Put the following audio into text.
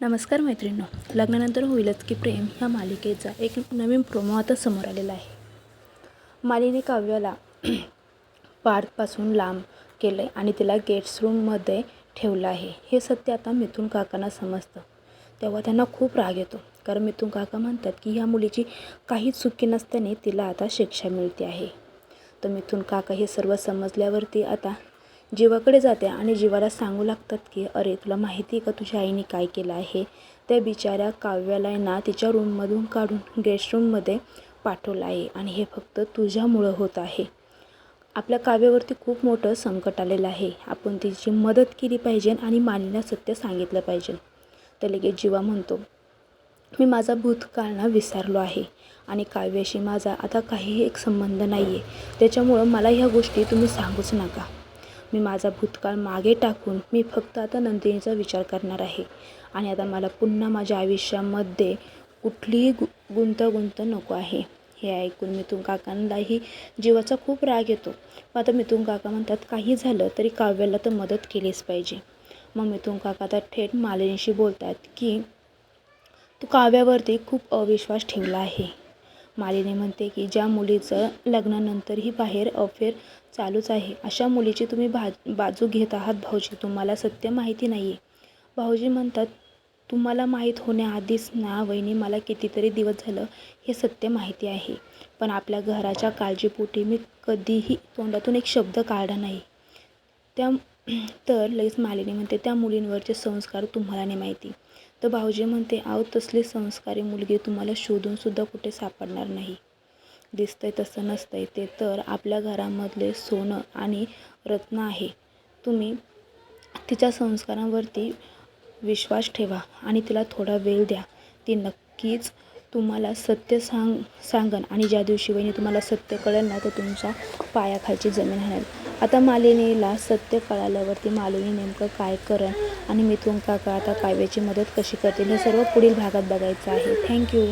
नमस्कार मैत्रिणींनो लग्नानंतर होईलच की प्रेम ह्या मालिकेचा एक नवीन प्रोमो आता समोर आलेला आहे. मालिनी काव्याला पार्थपासून लांब केलं आहे आणि तिला गेट्स रूममध्ये ठेवलं आहे. हे सत्य आता मिथून काकांना समजतं. तेव्हा त्यांना खूप राग येतो. कारण मिथून काका म्हणतात की ह्या मुलीची काहीच चुकी नसताना तिला आता शिक्षा मिळते आहे. तर मिथून काका हे सर्व समजल्यावरती आता जीवाकडे जाते आणि जीवाला सांगू लागतात की अरे तुला माहिती आहे का तुझ्या आईने काय केलं आहे? त्या बिचाऱ्या काव्याला आहे ना तिच्या रूममधून काढून गेस्ट रूममध्ये पाठवलं आहे आणि हे फक्त तुझ्यामुळं होत आहे. आपल्या काव्यावरती खूप मोठं संकट आलेलं आहे. आपण तिची मदत केली पाहिजे आणि मालिन्या सत्य सांगितलं पाहिजे. तर लगेच जीवा म्हणतो मी माझा भूतकाळना विसरलो आहे आणि काव्याशी माझा आता काहीही एक संबंध नाही आहे त्याच्यामुळं मला ह्या गोष्टी तुम्ही सांगूच नका. मी माझा भूतकाळ मागे टाकून मी फक्त आता नंदिनीचा विचार करणार आहे. आणि आता मला पुन्हा माझ्या आयुष्यामध्ये कुठलीही गु गुंतागुंत नको आहे. हे ऐकून मिथून काकांनाही जीवाचा खूप राग येतो. मग आता मिथून काका म्हणतात काही झालं तरी काव्याला तर मदत केलीच पाहिजे. मग मिथून काका आता थेट मालिनीशी बोलतात की तू काव्यावरती खूप अविश्वास ठेवला आहे. मालिनी म्हणते की ज्या मुलीचं लग्नानंतरही बाहेर अफेअर चालूच आहे अशा मुलीची तुम्ही भा बाजू घेत आहात भाऊजी. तुम्हाला सत्य माहिती नाही आहे भाऊजी म्हणतात तुम्हाला माहीत होण्याआधीच ना वहिनी मला कितीतरी दिवस झालं हे सत्य माहिती आहे पण आपल्या घराच्या काळजीपोटी मी कधीही तोंडातून एक शब्द काढला नाही. त्या तर लगेच मालिनी म्हणते त्या मुलींवरचे संस्कार तुम्हाला नाही माहिती. तर भाऊजी म्हणते आहो तसली संस्कारी मुलगी तुम्हाला शोधूनसुद्धा कुठे सापडणार नाही. दिसतंय तसं नसतंय ते तर आपल्या घरामधले सोनं आणि रत्न आहे. तुम्ही तिच्या संस्कारांवरती विश्वास ठेवा आणि तिला थोडा वेळ द्या. ती नक्कीच तुम्हाला सत्य सांग सांगन आणि ज्या दिवशी वहिनी तुम्हाला सत्य कळेल ना तर तुमच्या पायाखालची जमीन हाणेल. आता मालिनीला सत्य कळाल्यावरती मालिनी नेमकं काय करण आणि मिथून काका आता काव्याची मदत कशी करतील हे सर्व पुढील भागात बघायचं आहे. थँक्यू